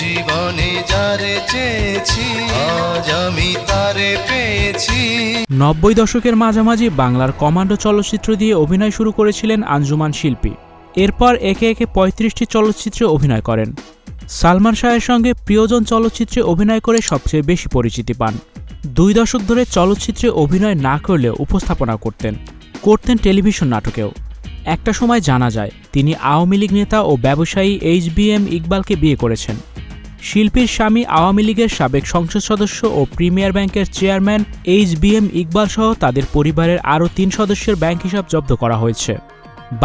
জীবনে যারে চেয়েছি, আজ আমি তারে পেয়েছি। নব্বই দশকের মাঝামাঝি বাংলার কমান্ডো চলচ্চিত্র দিয়ে অভিনয় শুরু করেছিলেন আঞ্জুমান শিল্পী। এরপর একে একে পঁয়ত্রিশটি চলচ্চিত্রে অভিনয় করেন। সালমান শাহের সঙ্গে প্রিয়জন চলচ্চিত্রে অভিনয় করে সবচেয়ে বেশি পরিচিতি পান। দুই দশক ধরে চলচ্চিত্রে অভিনয় না করলেও উপস্থাপনা করতেন করতেন টেলিভিশন নাটকেও। একটা সময় জানা যায়, তিনি আওয়ামী লীগ নেতা ও ব্যবসায়ী এইচ বি এম ইকবালকে বিয়ে করেছেন। শিল্পীর স্বামী আওয়ামী লীগের সাবেক সংসদ সদস্য ও প্রিমিয়ার ব্যাংকের chairman H B M Iqbal সহ তাদের পরিবারের আরও তিন সদস্যের ব্যাংক হিসাব জব্দ করা হয়েছে।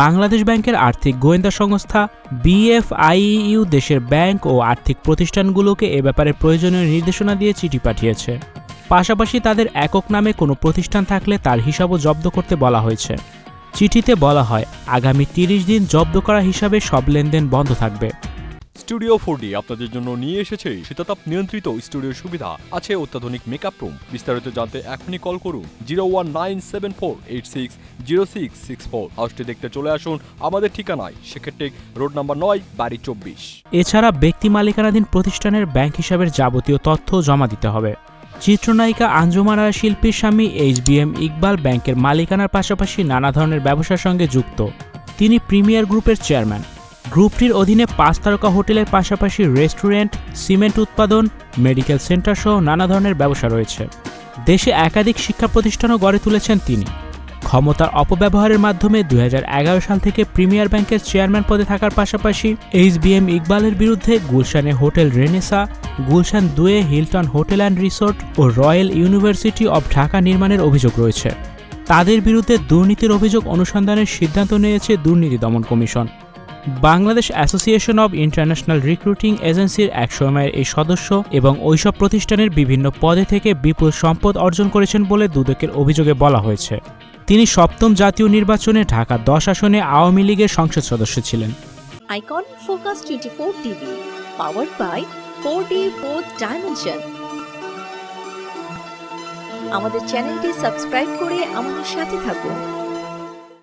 বাংলাদেশ ব্যাংকের আর্থিক গোয়েন্দা সংস্থা বিএফআইইউ দেশের ব্যাংক ও আর্থিক প্রতিষ্ঠানগুলোকে এ ব্যাপারে প্রয়োজনীয় নির্দেশনা দিয়ে চিঠি পাঠিয়েছে। পাশাপাশি তাদের একক নামে কোনো প্রতিষ্ঠান থাকলে তার হিসাবও জব্দ করতে বলা হয়েছে। চিঠিতে বলা হয়, আগামী তিরিশ দিন জব্দ করা হিসাবে সব লেনদেন বন্ধ থাকবে। স্টুডিও ফোর আপনাদের জন্য নিয়ে এসেছে শীতাতাপ নিয়ন্ত্রিত স্টুডিও সুবিধা। আছে অত্যাধুনিক মেকআপ রুম বিস্তারিত জানতে এখনই কল করুন zero one nine seven four eight six zero six six four হাউসটি দেখতে চলে আসুন আমাদের ঠিকানায়, সেক্ষেত্রে রোড নাম্বার নয়, বাড়ি চব্বিশ। এছাড়া ব্যক্তি মালিকানাধীন প্রতিষ্ঠানের ব্যাংক হিসাবের যাবতীয় তথ্য জমা দিতে হবে। চিত্রনায়িকা আঞ্জুমান আরা শিল্পীর স্বামী এইচ বি এম ইকবাল ব্যাংকের মালিকানার পাশাপাশি নানা ধরনের ব্যবসার সঙ্গে যুক্ত। তিনি প্রিমিয়ার গ্রুপের চেয়ারম্যান গ্রুপটির অধীনে পাঁচ তারকা হোটেলের পাশাপাশি রেস্টুরেন্ট, সিমেন্ট উৎপাদন, মেডিকেল সেন্টার সহ নানা ধরনের ব্যবসা রয়েছে। দেশে একাধিক শিক্ষা প্রতিষ্ঠানও গড়ে তুলেছেন তিনি। ক্ষমতার অপব্যবহারের মাধ্যমে দুই হাজার এগারো সাল থেকে প্রিমিয়ার ব্যাংকের চেয়ারম্যান পদে থাকার পাশাপাশি এইচ বি এম ইকবালের বিরুদ্ধে গুলশানে হোটেল রেনেসা, গুলশান দুয়ে হিলটন হোটেল অ্যান্ড রিসোর্ট ও রয়্যাল ইউনিভার্সিটি অব ঢাকা নির্মাণের অভিযোগ রয়েছে। তাদের বিরুদ্ধে দুর্নীতির অভিযোগ অনুসন্ধানের সিদ্ধান্ত নিয়েছে দুর্নীতি দমন commission. Bangladesh association of international recruiting এজেন্সির এক সময়ের এই সদস্য এবং ওইসব প্রতিষ্ঠানের বিভিন্ন পদে থেকে বিপুল সম্পদ অর্জন করেছেন বলে দুদকের অভিযোগে বলা হয়েছে। তিনি সপ্তম জাতীয় নির্বাচনে ঢাকা দশ আসনে আওয়ামী লীগের সংসদ সদস্য ছিলেন। Icon Focus 24 TV, powered by 4D 4th Dimension. আমাদের চ্যানেলটি সাবস্ক্রাইব করে আমাদের সাথে থাকুন।